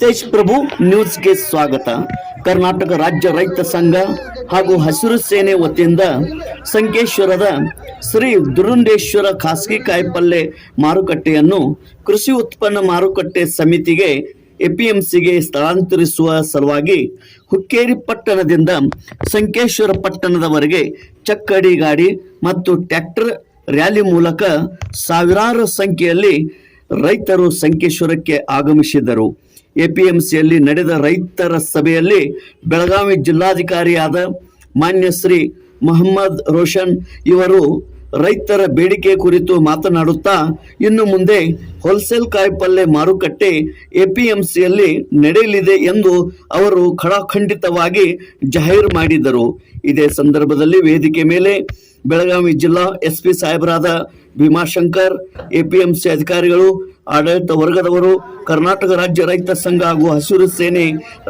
ತೇಜ್ ಪ್ರಭು ನ್ಯೂಸ್ಗೆ ಸ್ವಾಗತ. ಕರ್ನಾಟಕ ರಾಜ್ಯ ರೈತ ಸಂಘ ಹಾಗೂ ಹಸಿರು ಸೇನೆ ವತಿಯಿಂದ ಸಂಕೇಶ್ವರದ ಶ್ರೀ ದುರುಂಡೇಶ್ವರ ಖಾಸಗಿ ಕಾಯಿಪಲ್ಲೆ ಮಾರುಕಟ್ಟೆಯನ್ನು ಕೃಷಿ ಉತ್ಪನ್ನ ಮಾರುಕಟ್ಟೆ ಸಮಿತಿಗೆ ಎಪಿಎಂಸಿಗೆ ಸ್ಥಳಾಂತರಿಸುವ ಸಲುವಾಗಿ ಹುಕ್ಕೇರಿ ಪಟ್ಟಣದಿಂದ ಸಂಕೇಶ್ವರ ಪಟ್ಟಣದವರೆಗೆ ಚಕ್ಕಡಿ ಗಾಡಿ ಮತ್ತು ಟ್ರ್ಯಾಕ್ಟರ್ ರ್ಯಾಲಿ ಮೂಲಕ ಸಾವಿರಾರು ಸಂಖ್ಯೆಯಲ್ಲಿ ರೈತರು ಸಂಕೇಶ್ವರಕ್ಕೆ ಆಗಮಿಸಿದರು. ಎಪಿಎಂಸಿಯಲ್ಲಿ ನಡೆದ ರೈತರ ಸಭೆಯಲ್ಲಿ ಬೆಳಗಾವಿ ಜಿಲ್ಲಾಧಿಕಾರಿಯಾದ ಮಾನ್ಯ ಶ್ರೀ ಮೊಹಮ್ಮದ್ ರೋಷನ್ ಇವರು ರೈತರ ಬೇಡಿಕೆ ಕುರಿತು ಮಾತನಾಡುತ್ತಾ ಇನ್ನು ಮುಂದೆ ಹೋಲ್ಸೇಲ್ ಕಾಯಿಪಲ್ಲೆ ಮಾರುಕಟ್ಟೆ ಎಪಿಎಂಸಿಯಲ್ಲಿ ನಡೆಯಲಿದೆ ಎಂದು ಅವರು ಖಡಾಖಂಡಿತವಾಗಿ ಜಾಹೀರು ಮಾಡಿದರು. ಇದೇ ಸಂದರ್ಭದಲ್ಲಿ ವೇದಿಕೆ ಮೇಲೆ ಬೆಳಗಾವಿ ಜಿಲ್ಲಾ ಎಸ್ಪಿ ಸಾಹೇಬರಾದ ಭೀಮಾಶಂಕರ್ ಎಪಿಎಂಸಿ ಅಧಿಕಾರಿಗಳು ಆಡಳಿತ ವರ್ಗದವರು ಕರ್ನಾಟಕ ರಾಜ್ಯ ರೈತ ಸಂಘ ಹಾಗೂ ಹಸಿರು ಸೇನೆ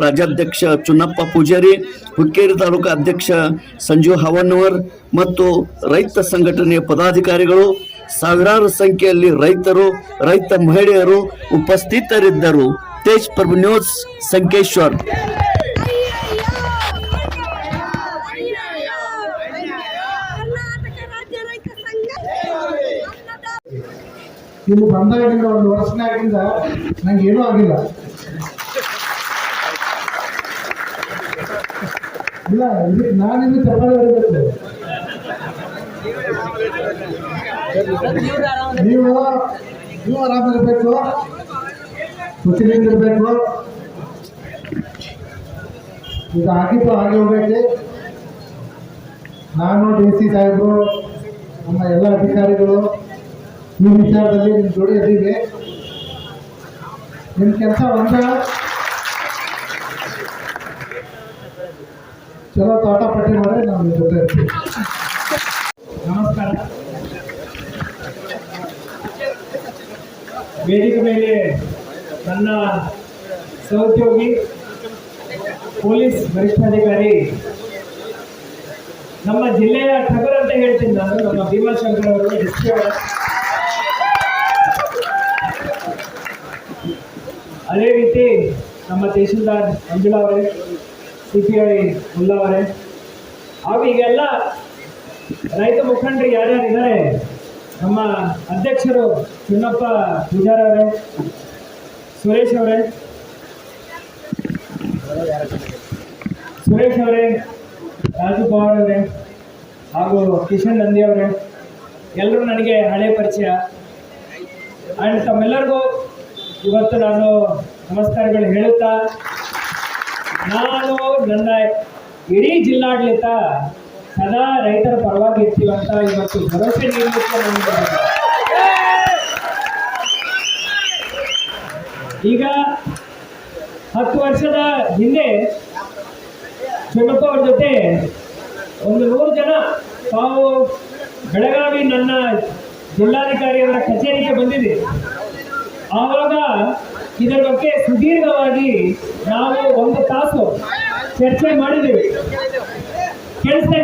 ರಾಜ್ಯಾಧ್ಯಕ್ಷ ಚುನ್ನಪ್ಪ ಪೂಜಾರಿ, ಹುಕ್ಕೇರಿ ತಾಲೂಕು ಅಧ್ಯಕ್ಷ ಸಂಜು ಹವನ್ನವರ್ ಮತ್ತು ರೈತ ಸಂಘಟನೆಯ ಪದಾಧಿಕಾರಿಗಳು, ಸಾವಿರಾರು ಸಂಖ್ಯೆಯಲ್ಲಿ ರೈತರು, ರೈತ ಮಹಿಳೆಯರು ಉಪಸ್ಥಿತರಿದ್ದರು. ತೇಜ್ ಪ್ರಭು ನ್ಯೂಸ್, ಸಂಕೇಶ್ವರ್ ಕರ್ನಾಟಕ ರಾಜ್ಯ ರೈತ ಸಂಘ ಇಲ್ಲಿ ಬಂದಾಗಿಂದ ಒಂದು ವರ್ಷನಾಗಿಂದ ನಂಗೆ ಏನೂ ಆಗಿಲ್ಲ. ಇಲ್ಲ ನಾನು ಇನ್ನು ಚಪ್ಪಾಳೆ ಹೊಡಿಬೇಕು. ನೀವು ನೀವು ಆರಾಮಿರ್ಬೇಕು. ಇರಬೇಕು ಈಗ ಆಗಿದ್ದು ಆಗಿ ಹೋಗಬೇಕು ನಾನು ಡಿ ಸಿ ಸಾಹೇಬರು, ನಮ್ಮ ಎಲ್ಲ ಅಧಿಕಾರಿಗಳು ಈ ವಿಚಾರದಲ್ಲಿ ನಿಮ್ಮ ಜೋಡಿ ಇದ್ದೀವಿ. ನಿಮ್ಮ ಕೆಲಸ ಒಂದ. ಚಲೋ ತೋಟ ಪಟ್ಟಿ ಮಾಡಿ ನಿಮ್ಮ ಜೊತೆ ನಮಸ್ಕಾರ. ವೇದಿಕೆ ಮೇಲೆ ನನ್ನ ಸಹೋದ್ಯೋಗಿ, ಪೊಲೀಸ್ ವರಿಷ್ಠಾಧಿಕಾರಿ, ನಮ್ಮ ಜಿಲ್ಲೆಯ ಠಗರ್ ಅಂತ ಹೇಳ್ತೀನಿ ನಾನು, ನಮ್ಮ ಭೀಮಾಶಂಕರ್ ಅವರು ಡಿಸ್ಟ್ರಿಕ್ಟ್ ಅದೇ ರೀತಿ ನಮ್ಮ ತಹಶೀಲ್ದಾರ್ ಮಂಜುಳಾ ಅವರೇ ಸಿ ಪಿ ಐ ಮುಲ್ಲಾ ಅವರೇ, ಹಾಗೂ ಈಗೆಲ್ಲ ರೈತ ಮುಖಂಡರು ಯಾರ್ಯಾರು ಇದ್ದಾರೆ ನಮ್ಮ ಅಧ್ಯಕ್ಷರು ಚಿನ್ನಪ್ಪ ಪೂಜಾರ ಅವರೇ, ಸುರೇಶ್ ಅವರೇ ಸುರೇಶ್ ಅವರೇ, ರಾಜು ಪವಾರ್ ಅವರೇ, ಹಾಗೂ ಕಿಶನ್ ನಂದಿ ಅವರೇ, ಎಲ್ಲರೂ ನನಗೆ ಹಳೆ ಪರಿಚಯ. ಆ್ಯಂಡ್ ತಮ್ಮೆಲ್ಲರಿಗೂ ಇವತ್ತು ನಾನು ನಮಸ್ಕಾರಗಳು ಹೇಳುತ್ತಾ, ನಾನು ನನ್ನ ಇಡೀ ಜಿಲ್ಲಾಡಳಿತ ಸದಾ ರೈತರ ಪರವಾಗಿ ಇರ್ತೀವಂತ ಇವತ್ತು ಭರವಸೆ ನೀಡಲಿಕ್ಕೆ ನಾನು. ಈಗ ಹತ್ತು ವರ್ಷದ ಹಿಂದೆ ಶಿವಪ್ಪ ಅವ್ರ ಜೊತೆ ಒಂದು ನೂರು ಜನ ತಾವು ಬೆಳಗಾವಿ ನನ್ನ ಜಿಲ್ಲಾಧಿಕಾರಿಯವರ ಕಚೇರಿಗೆ ಬಂದಿದೆ ಆವಾಗ ಇದರ ಬಗ್ಗೆ ಸುದೀರ್ಘವಾಗಿ ನಾವು ಒಂದು ತಾಸು ಚರ್ಚೆ ಮಾಡಿದ್ದೀವಿ. ಕೇಳಿಸ್ತಾ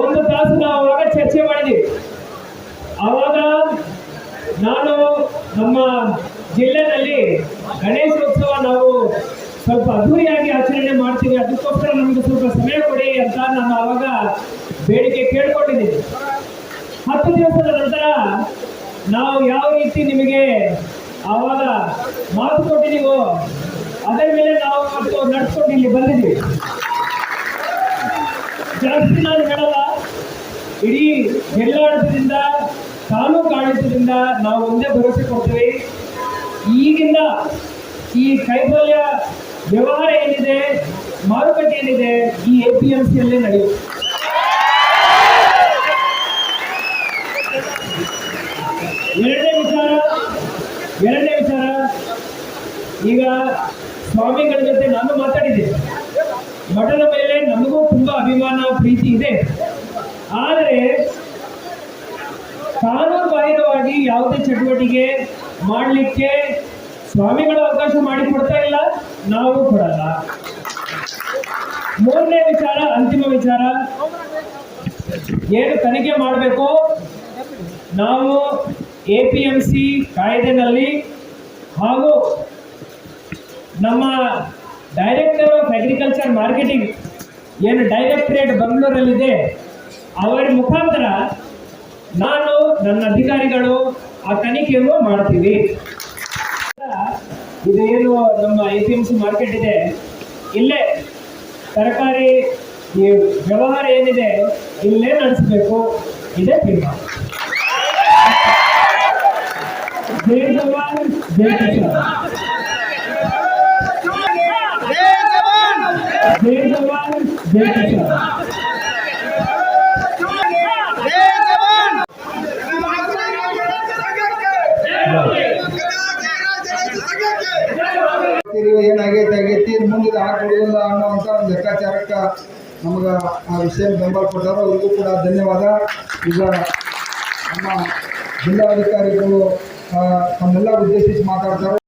ಒಂದು ತಾಸು ನಾವು ಅವಾಗ ಚರ್ಚೆ ಮಾಡಿದ್ದೀವಿ. ಆವಾಗ ನಾನು ನಮ್ಮ ಜಿಲ್ಲೆನಲ್ಲಿ ಗಣೇಶೋತ್ಸವ ನಾವು ಸ್ವಲ್ಪ ಅದ್ದೂರಿಯಾಗಿ ಆಚರಣೆ ಮಾಡ್ತೀವಿ. ಅದಕ್ಕೋಸ್ಕರ ನಮಗೆ ಸ್ವಲ್ಪ ಸಮಯ ಕೊಡಿ ಅಂತ ನಾನು ಆವಾಗ ಬೇಡಿಕೆ ಕೇಳ್ಕೊಂಡಿದ್ದೀನಿ. ಹತ್ತು ದಿವಸದ ನಾವು ಯಾವ ರೀತಿ ನಿಮಗೆ ಆವಾಗ ಮಾತು ಕೊಟ್ಟಿದ್ದೀವೋ ಅದರ ಮೇಲೆ ನಾವು ಮತ್ತು ನಡ್ಸ್ಕೊಂಡು ಇಲ್ಲಿ ಬಂದಿದ್ವಿ. ಜಾಸ್ತಿ ನಾನು ಹೇಳಲ್ಲ. ಇಡೀ ಜಿಲ್ಲಾಡಳಿತದಿಂದ ತಾಲೂಕು ಆಡಳಿತದಿಂದ ನಾವು ಒಂದೇ ಭರವಸೆ ಕೊಡ್ತೀವಿ. ಈಗಿಂದ ಈ ಕೈಬಲ್ಯ ವ್ಯವಹಾರ ಏನಿದೆ, ಮಾರುಕಟ್ಟೆ ಏನಿದೆ, ಈ ಎ ಪಿ ಎಂ ಸಿಯಲ್ಲೇ ನಡೆಯುತ್ತೆ. ಎರಡನೇ ವಿಚಾರ ಎರಡನೇ ವಿಚಾರ. ಈಗ ಸ್ವಾಮಿಗಳ ಜೊತೆ ನಾನು ಮಾತಾಡಿದ್ದೆ. ಮಠದ ಮೇಲೆ ನಮಗೂ ತುಂಬಾ ಅಭಿಮಾನ, ಪ್ರೀತಿ ಇದೆ. ಆದರೆ ಕಾನೂನು ಬಾಹಿರವಾಗಿ ಯಾವುದೇ ಚಟುವಟಿಕೆ ಮಾಡಲಿಕ್ಕೆ ಸ್ವಾಮಿಗಳು ಅವಕಾಶ ಮಾಡಿಕೊಡ್ತಾ ಇಲ್ಲ, ನಾವು ಕೊಡಲ್ಲ. ಮೂರನೇ ವಿಚಾರ, ಅಂತಿಮ ವಿಚಾರ. ಏನು ತನಿಖೆ ಮಾಡಬೇಕು? ನಾವು ಎ ಪಿ ಎಂ ಸಿ ಕಾಯ್ದೆನಲ್ಲಿ ಹಾಗೂ ನಮ್ಮ ಡೈರೆಕ್ಟರ್ ಆಫ್ ಅಗ್ರಿಕಲ್ಚರ್ ಮಾರ್ಕೆಟಿಂಗ್ ಏನು ಡೈರೆಕ್ಟರೇಟ್ ಬೆಂಗಳೂರಲ್ಲಿದೆ ಅವರ ಮುಖಾಂತರ ನಾನು ನನ್ನ ಅಧಿಕಾರಿಗಳು ಆ ತನಿಖೆಯನ್ನು ಮಾಡ್ತೀವಿ. ಇದೇನು ನಮ್ಮ A P M C market ಇದೆ. ಇಲ್ಲೇ ತರಕಾರಿ ಈ ವ್ಯವಹಾರ ಏನಿದೆ, ಇಲ್ಲೇ ನಡೆಸಬೇಕು. ಇದೇ ತೀರ್ಮಾನ. ಜೈ ಜವಾನ್ ಕಿಸಾನ್ ಜವಾನ್ ಕಿಸಾನ್ ಏನಾಗೈತೆ ಆಗೈತಿ ಮುಂದಿದ ಮುಂದೆ ಹಾಕೊಡೋದಿಲ್ಲ ಅನ್ನೋವಂಥ ಒಂದು ಲೆಕ್ಕಾಚಾರಕ್ಕೆ ನಮ್ಗೆ ಆ ವಿಷಯ ಬೆಂಬಲ ಕೊಟ್ಟಾರ ಅವ್ರಿಗೂ ಕೂಡ ಧನ್ಯವಾದ. ಈಗ ನಮ್ಮ ಜಿಲ್ಲಾಧಿಕಾರಿಗಳು తమిళ ఉద్దేశించి మాట్లాడతారు.